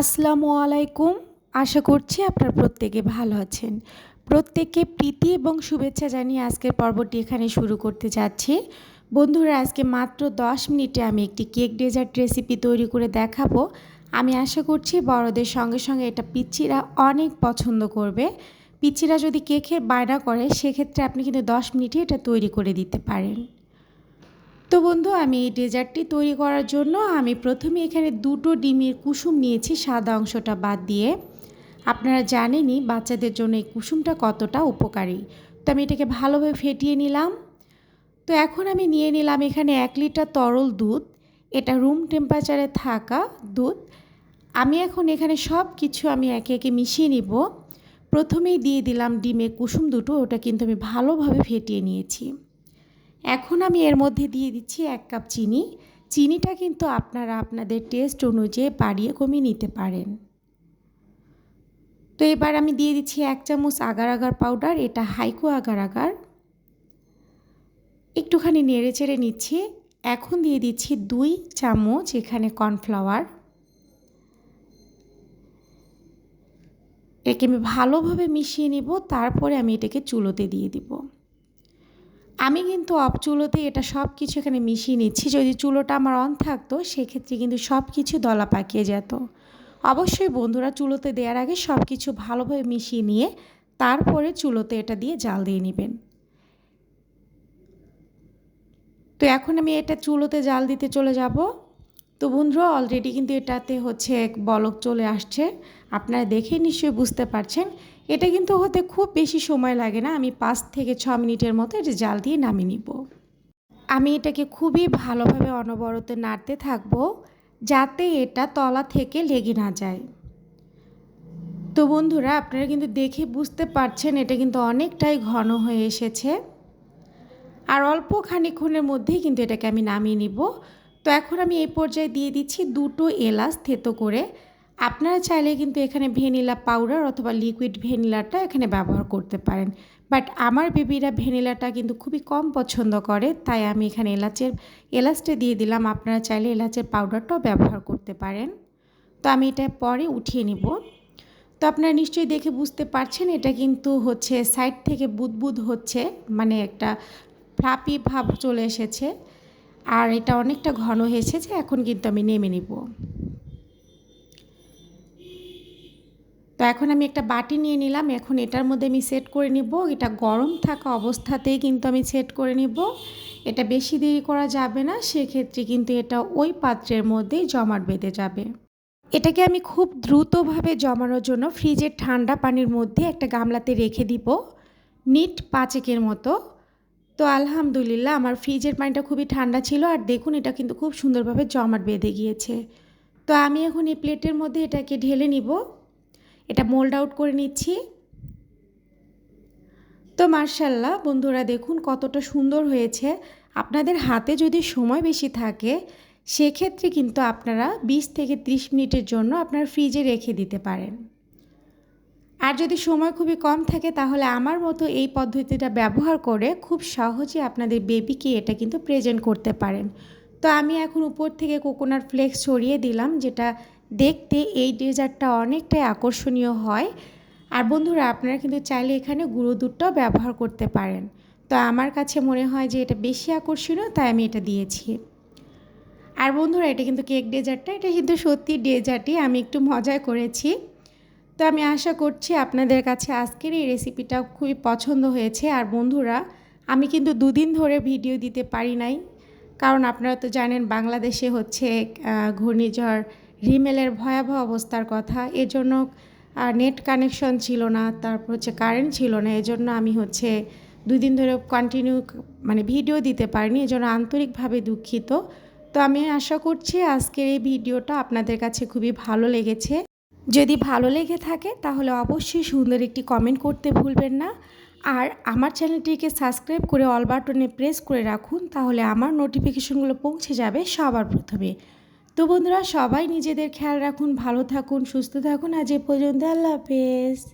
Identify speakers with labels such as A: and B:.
A: আসসালামু আলাইকুম। আশা করছি আপনারা প্রত্যেকে ভালো আছেন। প্রত্যেককে প্রীতি এবং শুভেচ্ছা জানিয়ে আজকের পর্বটি এখানে শুরু করতে যাচ্ছি। বন্ধুরা, আজকে মাত্র 10 মিনিটে আমি একটি কেক ডেজার্ট রেসিপি তৈরি করে দেখাবো। আমি আশা করছি বড়দের সঙ্গে সঙ্গে এটা পিচ্চিরা অনেক পছন্দ করবে। পিচ্চিরা যদি কেকের বায়না করে, সেক্ষেত্রে আপনি কিন্তু 10 মিনিটে এটা তৈরি করে দিতে পারেন। তো বন্ধু আমি এই ডেজার্টটি তৈরি করার জন্য আমি প্রথমে এখানে দুটো ডিমের কুসুম নিয়েছি সাদা অংশটা বাদ দিয়ে। আপনারা জানেনই বাচ্চাদের জন্য এই কুসুমটা কতটা উপকারী। তো আমি এটাকে ভালোভাবে ফেটিয়ে নিলাম। তো এখন আমি নিয়ে নিলাম এখানে এক লিটার তরল দুধ, এটা রুম টেম্পারেচারে থাকা দুধ। আমি এখন এখানে সব কিছু আমি একে একে মিশিয়ে নিব। প্রথমেই দিয়ে দিলাম ডিমের কুসুম দুটো, ওটা কিন্তু আমি ভালোভাবে ফেটিয়ে নিয়েছি। এখন আমি এর মধ্যে দিয়ে দিচ্ছি এক কাপ চিনি। চিনিটা কিন্তু আপনারা আপনাদের টেস্ট অনুযায়ী বাড়িয়ে কমিয়ে নিতে পারেন। তো এবার আমি দিয়ে দিচ্ছি এক চামচ আগার আগার পাউডার এটা হাইকো আগার আগার। একটুখানি নেড়ে চেড়ে নিচ্ছি। এখন দিয়ে দিচ্ছি দুই চামচ এখানে কর্নফ্লাওয়ার একে আমি ভালোভাবে মিশিয়ে নিব, তারপরে আমি এটাকে চুলোতে দিয়ে দিব। আমি কিন্তু অফ চুলোতে এটা সব কিছু এখানে মিশিয়ে নিচ্ছি। যদি চুলোটা আমার অন থাকতো, সেক্ষেত্রে কিন্তু সব কিছু দলা পাকিয়ে যেত। অবশ্যই বন্ধুরা, চুলোতে দেওয়ার আগে সব কিছু ভালোভাবে মিশিয়ে নিয়ে তারপরে চুলোতে এটা দিয়ে জাল দিয়ে নেবেন। তো এখন আমি এটা চুলোতে জাল দিতে চলে যাব। তো বন্ধুরা অলরেডি কিন্তু এটাতে হচ্ছে এক বলক চলে আসছে। আপনারা দেখে নিশ্চয়ই বুঝতে পারছেন। এটা কিন্তু হতে খুব বেশি সময় লাগে না। আমি পাঁচ থেকে ছ মিনিটের মতো এটা জাল দিয়ে নামিয়ে নিব। আমি এটাকে খুবই ভালোভাবে অনবরত নাড়তে থাকব যাতে এটা তলা থেকে লেগে না যায়। তো বন্ধুরা, আপনারা কিন্তু দেখে বুঝতে পারছেন এটা কিন্তু অনেকটাই ঘন হয়ে এসেছে। আর অল্প খানিক্ষণের মধ্যেই কিন্তু এটাকে আমি নামিয়ে নিব। তো এখন আমি এই পর্যায়ে দিয়ে দিচ্ছি দুটো এলাচ থেতো করে। আপনারা চাইলে কিন্তু এখানে ভ্যানিলা পাউডার অথবা লিকুইড ভ্যানিলাটা এখানে ব্যবহার করতে পারেন। বাট আমার বেবিরা ভ্যানিলাটা কিন্তু খুবই কম পছন্দ করে, তাই আমি এখানে এলাচের, এলাচটা দিয়ে দিলাম। আপনারা চাইলে এলাচের পাউডারটাও ব্যবহার করতে পারেন। তো আমি এটা পরে উঠিয়ে নিব। তো আপনারা নিশ্চয়ই দেখে বুঝতে পারছেন, এটা কিন্তু হচ্ছে সাইড থেকে বুদবুদ হচ্ছে মানে একটা ফ্লাপি ভাব চলে এসেছে। আর এটা অনেকটা ঘন হয়েছে যে এখন কিন্তু আমি নেমে নিব। তো এখন আমি একটা বাটি নিয়ে নিলাম, এখন এটার মধ্যে আমি সেট করে নিব। এটা গরম থাকা অবস্থাতেই কিন্তু আমি সেট করে নিব। এটা বেশি দেরি করা যাবে না, সেক্ষেত্রে কিন্তু এটা ওই পাত্রের মধ্যেই জমাট বেঁধে যাবে। এটাকে আমি খুব দ্রুতভাবে জমানোর জন্য ফ্রিজের ঠান্ডা পানির মধ্যে একটা গামলাতে রেখে দিব মিনিট পাঁচেকের মতো। তো আলহামদুলিল্লাহ, আমার ফ্রিজের পানিটা খুবই ঠান্ডা ছিল আর দেখুন এটা কিন্তু খুব সুন্দরভাবে জমাট বেঁধে গিয়েছে। তো আমি এখন এই প্লেটের মধ্যে এটাকে ঢেলে নিব। এটা মোল্ড আউট করে নিচ্ছি। তো মার্শাল্লাহ বন্ধুরা দেখুন কতটা সুন্দর হয়েছে। আপনাদের হাতে যদি সময় বেশি থাকে, সেক্ষেত্রে কিন্তু আপনারা 20 থেকে 30 মিনিটের জন্য আপনার ফ্রিজে রেখে দিতে পারেন। আর যদি সময় খুবই কম থাকে, তাহলে আমার মতো এই পদ্ধতিটা ব্যবহার করে খুব সহজে আপনাদের বেবিকে এটা কিন্তু প্রেজেন্ট করতে পারেন। তো আমি এখন উপর থেকে কোকোনাট ফ্লেক্স ছড়িয়ে দিলাম, যেটা দেখতে এই ডেজার্টটা অনেকটাই আকর্ষণীয় হয়। আর বন্ধুরা, আপনারা কিন্তু চাইলে এখানে গুঁড়ো দুধটাও ব্যবহার করতে পারেন। তো আমার কাছে মনে হয় যে এটা বেশি আকর্ষণীয়, তাই আমি এটা দিয়েছি। আর বন্ধুরা, এটা কিন্তু কেক ডেজার্টটা এটা কিন্তু সত্যি ডেজার্টই আমি একটু মজা করেছি। তো আমি আশা করছি আপনাদের কাছে আজকের এই রেসিপিটা খুবই পছন্দ হয়েছে। আর বন্ধুরা, আমি কিন্তু দুদিন ধরে ভিডিও দিতে পারি নাই। কারণ আপনারা তো জানেন, বাংলাদেশে হচ্ছে ঘূর্ণিঝড়, রিমেলের ভয়াবহ অবস্থার কথা। এজন্য নেট কানেকশন ছিল না, তারপর হচ্ছে কারেন্ট ছিল না। এজন্য আমি হচ্ছে দুই দিন ধরে কন্টিনিউ মানে ভিডিও দিতে পারিনি। এজন্য আন্তরিকভাবে দুঃখিত। তো আমি আশা করছি আজকের এই ভিডিওটা আপনাদের কাছে খুবই ভালো লেগেছে। যদি ভালো লেগে থাকে, তাহলে অবশ্যই সুন্দর একটি কমেন্ট করতে ভুলবেন না। আর আমার চ্যানেলটিকে সাবস্ক্রাইব করে অল বাটনে প্রেস করে রাখুন, তাহলে আমার নোটিফিকেশনগুলো পৌঁছে যাবে সবার প্রথমে। তো বন্ধুরা, সবাই নিজেদের খেয়াল রাখুন, ভালো থাকুন, সুস্থ থাকুন। আজ এ পর্যন্ত আল্লাহ হাফেজ।